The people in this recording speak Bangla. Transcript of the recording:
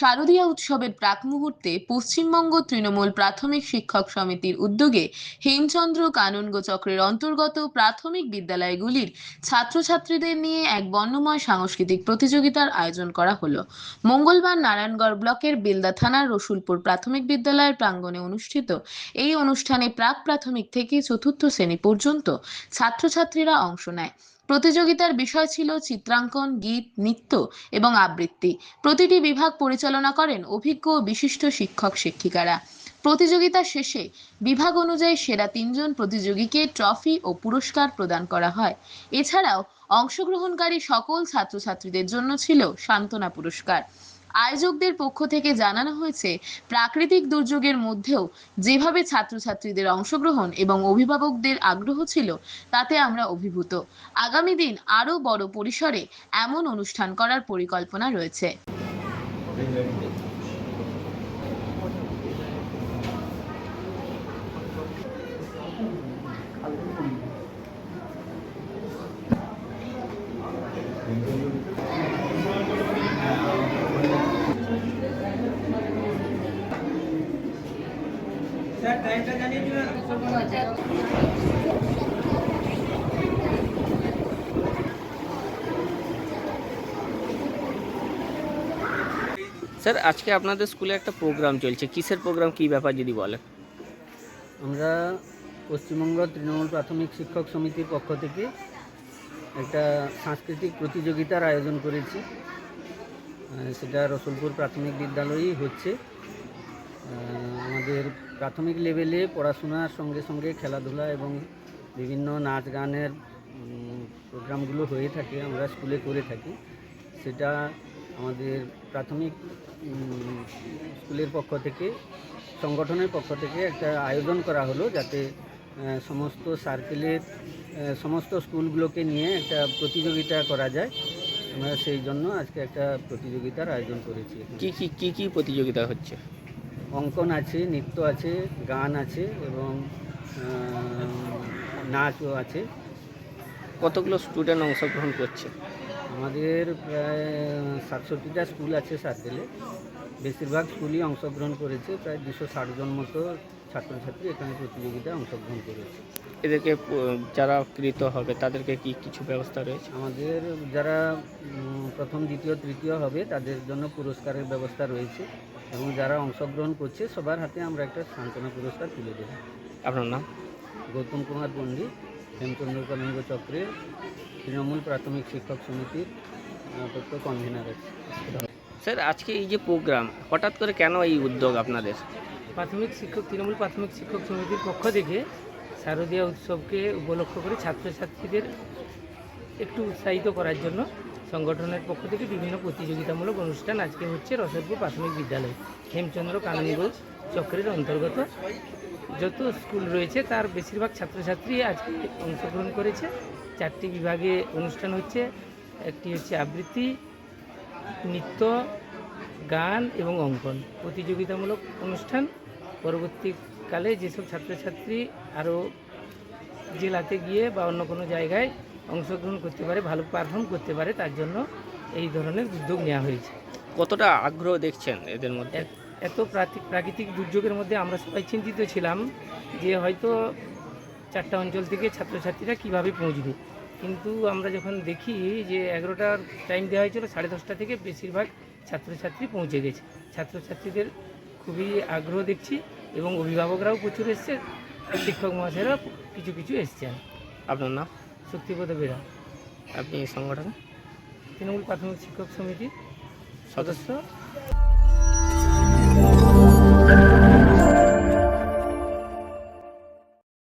শারদীয়া উৎসবের প্রাক মুহূর্তে পশ্চিমবঙ্গ তৃণমূল প্রাথমিক শিক্ষক সমিতির উদ্যোগে হেমচন্দ্র কানুনগো চক্রের অন্তর্গত প্রাথমিক বিদ্যালয়গুলির ছাত্রছাত্রীদের নিয়ে এক বর্ণময় সাংস্কৃতিক প্রতিযোগিতার আয়োজন করা হলো। মঙ্গলবার নারায়ণগড় ব্লকের বেলদা থানার রসুলপুর প্রাথমিক বিদ্যালয়ের প্রাঙ্গণে অনুষ্ঠিত এই অনুষ্ঠানে প্রাক প্রাথমিক থেকে চতুর্থ শ্রেণি পর্যন্ত ছাত্রছাত্রীরা অংশ নেয়। প্রতিযোগিতার বিষয় ছিল চিত্রাঙ্কন, গীত, নৃত্য এবং আবৃত্তি। প্রতিটি বিভাগ পরিচালনা করেন অভিজ্ঞ বিশিষ্ট শিক্ষক, শিক্ষিকারা। প্রতিযোগিতা শেষে বিভাগ অনুযায়ী সেরা তিনজন প্রতিযোগীকে ট্রফি ও পুরস্কার প্রদান করা হয়। এছাড়াও অংশগ্রহণকারী সকল ছাত্রছাত্রীদের জন্য ছিল সান্ত্বনা পুরস্কার। আয়োজকদের পক্ষ থেকে জানানো হয়েছে, প্রাকৃতিক দুর্যোগের মধ্যেও যেভাবে ছাত্রছাত্রীদের অংশগ্রহণ এবং অভিভাবকদের আগ্রহ ছিল, তাতে আমরা অভিভূত। আগামী দিন আরও বড় পরিসরে এমন অনুষ্ঠান করার পরিকল্পনা রয়েছে। স্যার, আজকে আপনাদের স্কুলে একটা প্রোগ্রাম চলছে। কিসের প্রোগ্রাম কী ব্যাপার যদি বলেন। আমরা পশ্চিমবঙ্গ তৃণমূল প্রাথমিক শিক্ষক সমিতির পক্ষ থেকে একটা সাংস্কৃতিক প্রতিযোগিতার আয়োজন করেছি। সেটা রসুলপুর প্রাথমিক বিদ্যালয়েই হচ্ছে। আমাদের প্রাথমিক লেভেলে পড়াশোনার সঙ্গে সঙ্গে খেলাধুলা এবং বিভিন্ন নাচ গানের প্রোগ্রামগুলো হয়ে থাকে, আমরা স্কুলে করে থাকি। সেটা আমাদের প্রাথমিক স্কুলের পক্ষ থেকে, সংগঠনের পক্ষ থেকে একটা আয়োজন করা হলো যাতে সমস্ত সার্কেলের সমস্ত স্কুলগুলোকে নিয়ে একটা প্রতিযোগিতা করা যায়। আমরা সেই জন্য আজকে একটা প্রতিযোগিতার আয়োজন করেছি। কি কি কি কি প্রতিযোগিতা হচ্ছে? অঙ্কন আছে নৃত্য আছে গান আছে এবং নাচও আছে। কতগুলো স্টুডেন্ট অংশগ্রহণ করছে? আমাদের প্রায় সাতষট্টিটা স্কুল আছে সার্কেলে বেশিরভাগ স্কুলই অংশগ্রহণ করেছে প্রায় দুশো ষাট জন মতো ছাত্রছাত্রী এখানে প্রতিযোগিতায় অংশগ্রহণ করেছে। এদেরকে যারা কৃত হবে তাদেরকে কি কিছু ব্যবস্থা রয়েছে? আমাদের যারা প্রথম দ্বিতীয় তৃতীয় হবে তাদের জন্য পুরস্কারের ব্যবস্থা রয়েছে। এবং যারা অংশগ্রহণ করছে সবার হাতে আমরা একটা সান্ত্বনা পুরস্কার তুলে দেব। আপনার নাম? গৌতম কুমার পণ্ডিত হেমচন্দ্র কলিঙ্গ চক্রের তৃণমূল প্রাথমিক শিক্ষক সমিতির তথ্য কনভেনার আছে। স্যার আজকে এই যে প্রোগ্রাম হঠাৎ করে কেন এই উদ্যোগ আপনাদের? প্রাথমিক শিক্ষক তৃণমূল প্রাথমিক শিক্ষক সমিতির পক্ষ থেকে শারদীয়া উৎসবকে উপলক্ষ করে ছাত্রছাত্রীদের একটু উৎসাহিত করার জন্য সংগঠনের পক্ষ থেকে বিভিন্ন প্রতিযোগিতামূলক অনুষ্ঠান আজকে হচ্ছে রসদপুর প্রাথমিক বিদ্যালয়। হেমচন্দ্র কানন্দ চক্রের অন্তর্গত। যত স্কুল রয়েছে, তার বেশিরভাগ ছাত্রছাত্রী আজকে অংশগ্রহণ করেছে। চারটি বিভাগে অনুষ্ঠান হচ্ছে। একটি হচ্ছে আবৃত্তি, নৃত্য, গান এবং অঙ্কন। প্রতিযোগিতামূলক অনুষ্ঠান। পরবর্তীকালে যেসব ছাত্রছাত্রী আরও জেলাতে গিয়ে বা অন্য কোনো জায়গায় অংশগ্রহণ করতে পারে ভালো পারফর্ম করতে পারে তার জন্য এই ধরনের উদ্যোগ নেওয়া হয়েছে। কতটা আগ্রহ দেখছেন এদের মধ্যে? এত- প্রাকৃতিক দুর্যোগের মধ্যে আমরা সবাই চিন্তিত ছিলাম যে হয়তো চারটা অঞ্চল থেকে ছাত্রছাত্রীরা কীভাবে পৌঁছবে। কিন্তু আমরা যখন দেখি যে এগারোটার টাইম দেওয়া হয়েছিল সাড়ে দশটা থেকে বেশিরভাগ ছাত্রছাত্রী পৌঁছে গেছে। ছাত্রছাত্রীদের খুবই আগ্রহ দেখছি এবং অভিভাবকরাও প্রচুর এসছে শিক্ষক মহাশয়রা কিছু কিছু এসছেন। আপনার নাম? শক্তিপদ বেরা আপনি সংগঠন? তৃণমূল প্রাথমিক শিক্ষক সমিতির সদস্য।